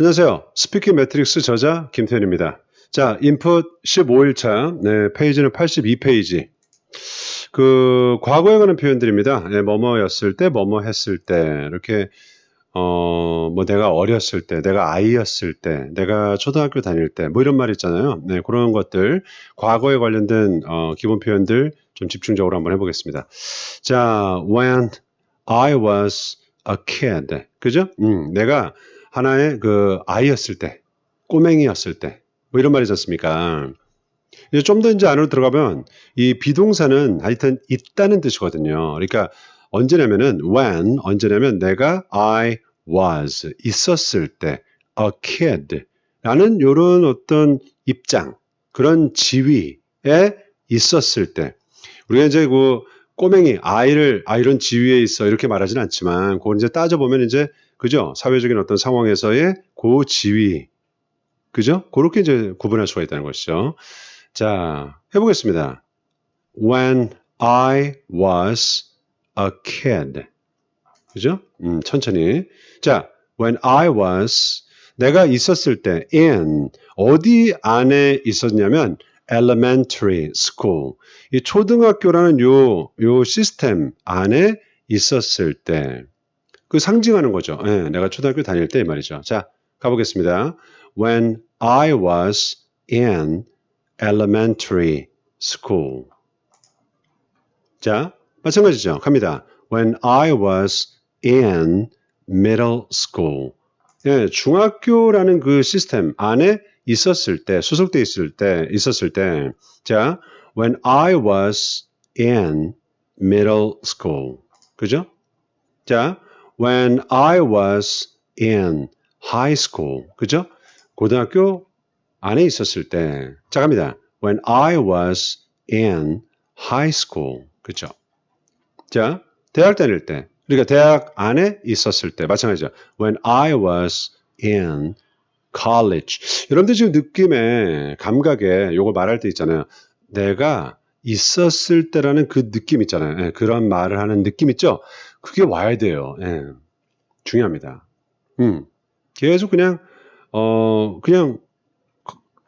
안녕하세요. 스피킹 매트릭스 저자 김태현입니다. 자, 인풋 15일차, 네, 페이지는 82페이지. 그, 과거에 관한 표현들입니다. 네, 뭐뭐였을 때, 뭐뭐 했을 때, 이렇게, 어, 뭐 내가 어렸을 때, 내가 아이였을 때, 내가 초등학교 다닐 때, 뭐 이런 말 있잖아요. 네, 그런 것들, 과거에 관련된, 어, 기본 표현들 좀 집중적으로 한번 해보겠습니다. 자, when I was a kid. 그죠? 음, 내가 하나의 그 아이였을 때, 꼬맹이였을 때, 뭐 이런 말이지 않습니까? 이제 좀 더 이제 안으로 들어가면 이 비동사는 하여튼 있다는 뜻이거든요. 그러니까 언제냐면은 when 언제냐면 내가 I was 있었을 때 a kid 라는 요런 어떤 입장 그런 지위에 있었을 때 우리가 이제 그 꼬맹이 아이를 아 이런 지위에 있어 이렇게 말하지는 않지만 그걸 이제 따져 보면 이제 그죠 사회적인 어떤 상황에서의 그 지위 그죠 그렇게 이제 구분할 수가 있다는 것이죠. 자 해보겠습니다. When I was a kid 그죠? 음, 천천히 자 when I was 내가 있었을 때 in 어디 안에 있었냐면 elementary school. 이 초등학교라는 요, 요 시스템 안에 있었을 때, 그 상징하는 거죠. 예, 내가 초등학교 다닐 때이 말이죠. 자, 가보겠습니다. When I was in elementary school. 자, 마찬가지죠. 갑니다. When I was in middle school. 예, 중학교라는 그 시스템 안에 있었을 때, 소속돼 있을 때, 있었을 때, 자, when I was in middle school. 그죠? 자, when I was in high school. 그죠? 고등학교 안에 있었을 때. 자, 갑니다. when I was in high school. 그죠? 자, 대학 다닐 때. 그러니까 대학 안에 있었을 때. 마찬가지죠. when I was in college. 여러분들 지금 느낌에, 감각에 요걸 말할 때 있잖아요. 내가 있었을 때라는 그 느낌 있잖아요. 예, 그런 말을 하는 느낌 있죠? 그게 와야 돼요. 예, 중요합니다. 음, 계속 그냥, 어, 그냥,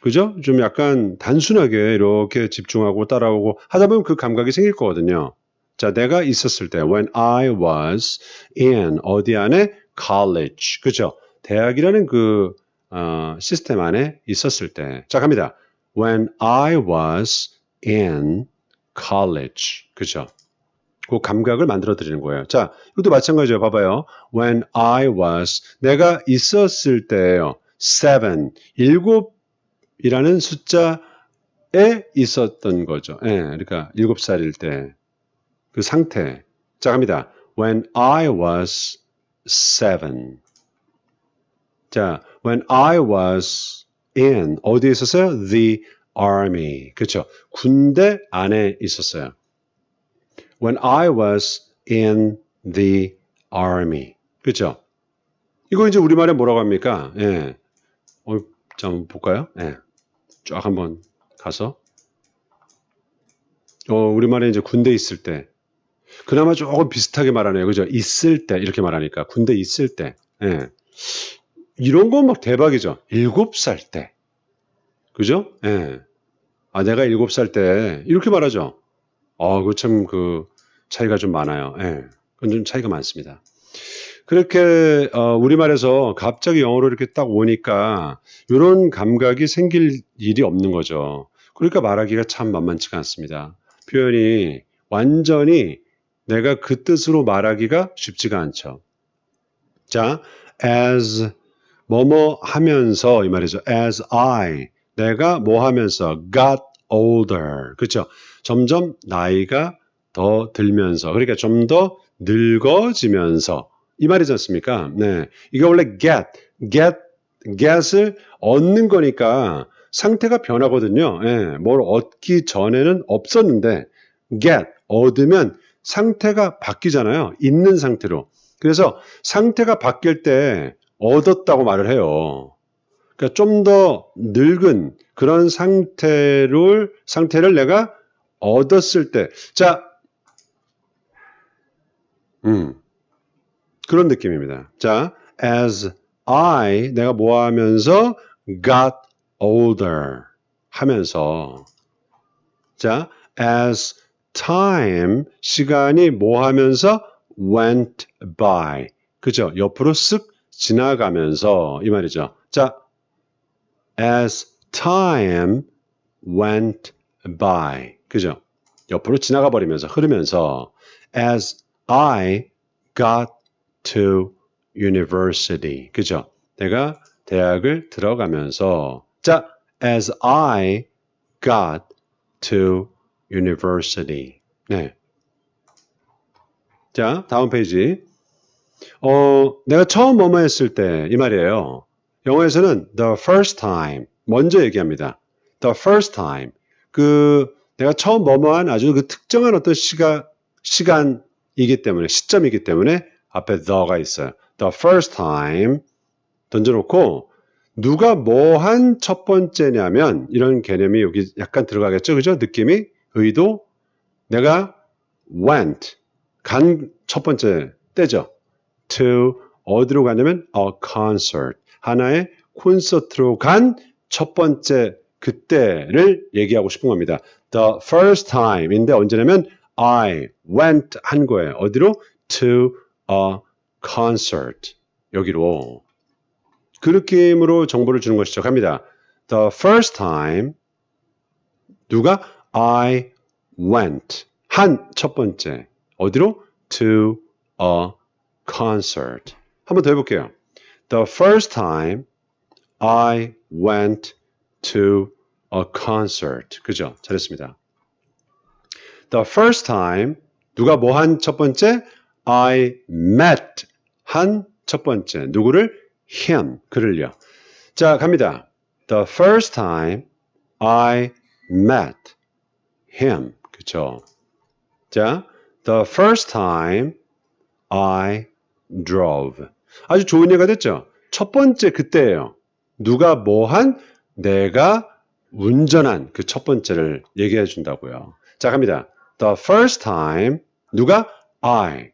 그죠? 좀 약간 단순하게 이렇게 집중하고 따라오고 하다 보면 그 감각이 생길 거거든요. 자, 내가 있었을 때, when I was in, 어디 안에? college. 그죠? 대학이라는 그, 어, 시스템 안에 있었을 때. 자, 갑니다. When I was in college. 그죠? 그 감각을 만들어 드리는 거예요. 자, 이것도 마찬가지예요. 봐봐요. When I was, 내가 있었을 때예요. seven, 일곱이라는 숫자에 있었던 거죠. 예, 그러니까 일곱 살일 때. 그 상태. 자, 갑니다. When I was seven. 자, when I was in 어디에 있었어요? The army. 그렇죠. 군대 안에 있었어요. When I was in the army. 그렇죠. 이거 이제 우리말에 뭐라고 합니까? 예. 어, 자, 한번 볼까요? 예. 쫙 한번 가서. 어, 우리말에 이제 군대 있을 때. 그나마 조금 비슷하게 말하네요. 그죠? 있을 때, 이렇게 말하니까. 군대 있을 때. 예. 이런 건 막 대박이죠. 일곱 살 때. 그죠? 예. 아, 내가 일곱 살 때, 이렇게 말하죠. 아, 그 참, 그, 차이가 좀 많아요. 예. 그건 좀 차이가 많습니다. 그렇게, 어, 우리말에서 갑자기 영어로 이렇게 딱 오니까, 이런 감각이 생길 일이 없는 거죠. 그러니까 말하기가 참 만만치가 않습니다. 표현이 완전히 내가 그 뜻으로 말하기가 쉽지가 않죠. 자, as 뭐뭐 하면서 이 말이죠. as I 내가 뭐 하면서 got older 그렇죠. 점점 나이가 더 들면서 그러니까 좀 더 늙어지면서 이 말이지 않습니까? 네. 이게 원래 get get get을 얻는 거니까 상태가 변하거든요. 예, 뭘 얻기 전에는 없었는데 get 얻으면 상태가 바뀌잖아요. 있는 상태로. 그래서 상태가 바뀔 때 얻었다고 말을 해요. 그러니까 좀 더 늙은 그런 상태를 상태를 내가 얻었을 때, 자, 음, 그런 느낌입니다. 자, as I 내가 뭐 하면서 got older 하면서 자 as time 시간이 뭐 하면서 went by 그죠? 옆으로 쓱 지나가면서 이 말이죠. 자 as time went by 그죠? 옆으로 지나가 버리면서 흐르면서 as I got to university 그죠? 내가 대학을 들어가면서 자 as I got to university 네. 자 다음 페이지 어 내가 처음 뭐뭐 했을 때 이 말이에요. 영어에서는 the first time 먼저 얘기합니다. the first time 그 내가 처음 뭐뭐한 아주 그 특정한 어떤 시가, 시간이기 때문에 시점이기 때문에 앞에 the가 있어요. the first time 던져놓고 누가 뭐 한 첫 번째냐면 이런 개념이 여기 약간 들어가겠죠. 그죠? 느낌이 의도 내가 went 간 첫 번째 때죠. to 어디로 가냐면 a concert 하나의 콘서트로 간 첫 번째 그때를 얘기하고 싶은 겁니다. The first time인데 언제냐면 I went 한 거예요. 어디로? To a concert. 여기로. 그 느낌으로 정보를 주는 것이죠. 갑니다. The first time 누가 I went 한 첫 번째 어디로? To a concert. 한번 더 해볼게요. The first time I went to a concert. 그죠? 잘했습니다. The first time 누가 뭐 한 첫 번째? I met 한 첫 번째 누구를? him 그를요. 자 갑니다. The first time I met him 그쵸? 자 the first time I drove 아주 좋은 예가 됐죠. 첫 번째 그때예요. 누가 뭐 한? 내가 운전한 그 첫 번째를 얘기해 준다고요. 자, 갑니다. The first time 누가 I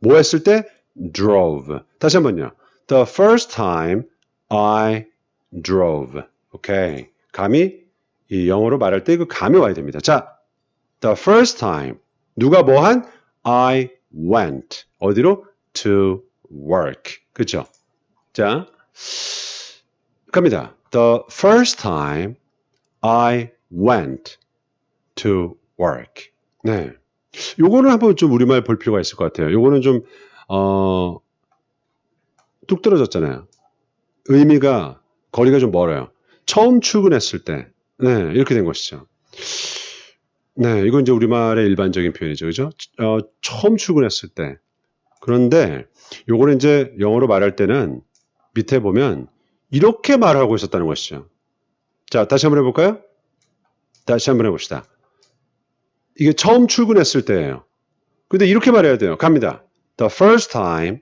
뭐 했을 때 drove. 다시 한번요. The first time I drove. 오케이. 감이 이 영어로 말할 때 그 감이 와야 됩니다. 자, the first time 누가 뭐 한? I went. 어디로? to work. 그죠? 자, 갑니다. The first time I went to work. 네. 요거는 한번 좀 우리말 볼 필요가 있을 것 같아요. 요거는 좀, 어, 뚝 떨어졌잖아요. 의미가, 거리가 좀 멀어요. 처음 출근했을 때. 네, 이렇게 된 것이죠. 네, 이건 이제 우리말의 일반적인 표현이죠. 그죠? 어, 처음 출근했을 때. 그런데 요거는 이제 영어로 말할 때는 밑에 보면 이렇게 말하고 있었다는 것이죠. 자, 다시 한번 해볼까요? 다시 한번 해봅시다. 이게 처음 출근했을 때예요. 근데 이렇게 말해야 돼요. 갑니다. The first time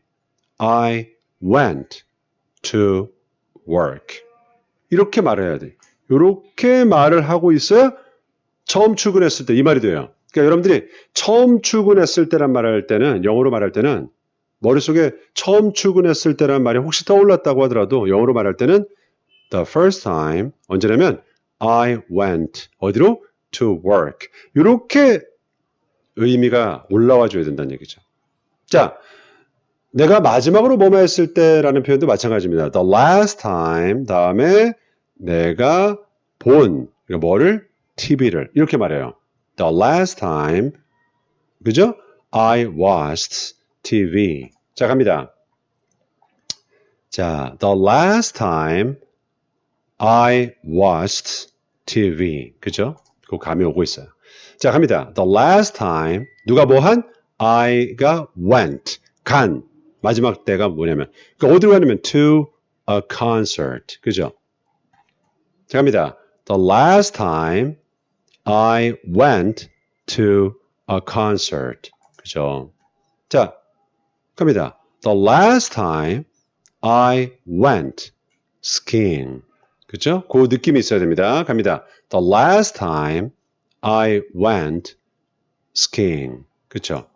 I went to work. 이렇게 말해야 돼. 이렇게 말을 하고 있어야 처음 출근했을 때 이 말이 돼요. 그러니까 여러분들이 처음 출근했을 때란 말을 할 때는 영어로 말할 때는 머릿속에 처음 출근했을 때란 말이 혹시 떠올랐다고 하더라도 영어로 말할 때는 the first time 언제냐면 I went 어디로 to work 이렇게 의미가 올라와 줘야 된다는 얘기죠. 자, 내가 마지막으로 뭐뭐 했을 때라는 표현도 마찬가지입니다. The last time 다음에 내가 본 그러니까 뭐를 TV를 이렇게 말해요. The last time 그죠? I watched TV. 자, 갑니다. 자, the last time I watched TV. 그죠? 그 감이 오고 있어요. 자, 갑니다. The last time 누가 뭐 한? I가 went. 간. 마지막 때가 뭐냐면 그러니까 어디로 가냐면 to a concert. 그죠? 자, 갑니다. The last time I went to a concert. 그죠? 자, 갑니다. The last time I went skiing. 그죠? 그 느낌이 있어야 됩니다. 갑니다. The last time I went skiing. 그죠?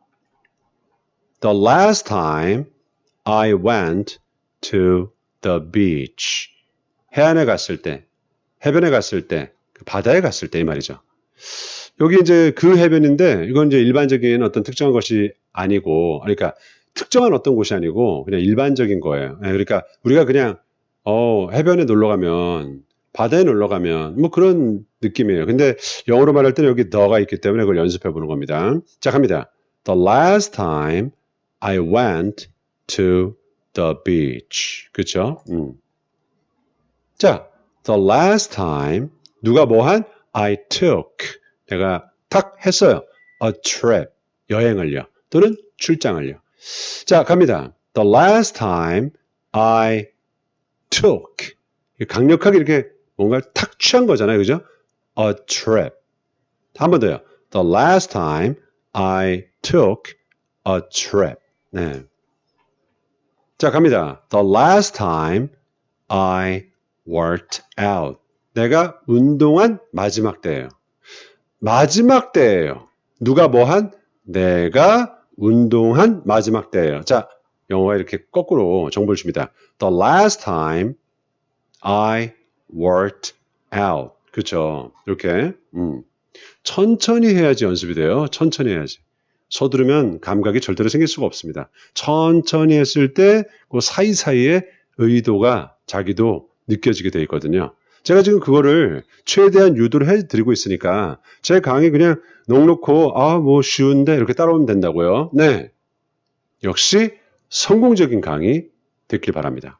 The last time I went to the beach. 해안에 갔을 때, 해변에 갔을 때, 그 바다에 갔을 때 이 말이죠. 여기 이제 그 해변인데 이건 이제 일반적인 어떤 특정한 것이 아니고 그러니까 특정한 어떤 곳이 아니고 그냥 일반적인 거예요. 예, 그러니까 우리가 그냥 어, 해변에 놀러 가면 바다에 놀러 가면 뭐 그런 느낌이에요. 근데 영어로 말할 때는 여기 the가 있기 때문에 그걸 연습해 보는 겁니다. 자, 갑니다. The last time I went to the beach. 그쵸? 음. 자, the last time 누가 뭐한? I took. 내가 탁 했어요. a trip. 여행을요. 또는 출장을요. 자, 갑니다. The last time I took. 강력하게 이렇게 뭔가 탁 취한 거잖아요. 그죠? a trip. 한 번 더요. The last time I took a trip. 네. 자, 갑니다. The last time I worked out. 내가 운동한 마지막 때예요. 마지막 때예요. 누가 뭐 한? 내가 운동한 마지막 때예요. 자, 영어가 이렇게 거꾸로 정보를 줍니다. The last time I worked out. 그렇죠. 이렇게 음. 천천히 해야지 연습이 돼요. 천천히 해야지. 서두르면 감각이 절대로 생길 수가 없습니다. 천천히 했을 때 그 사이사이에 의도가 자기도 느껴지게 돼 있거든요. 제가 지금 그거를 최대한 유도를 해드리고 있으니까 제 강의 그냥 넉넉고 아 뭐 쉬운데 이렇게 따라오면 된다고요. 네. 역시 성공적인 강의 됐길 바랍니다.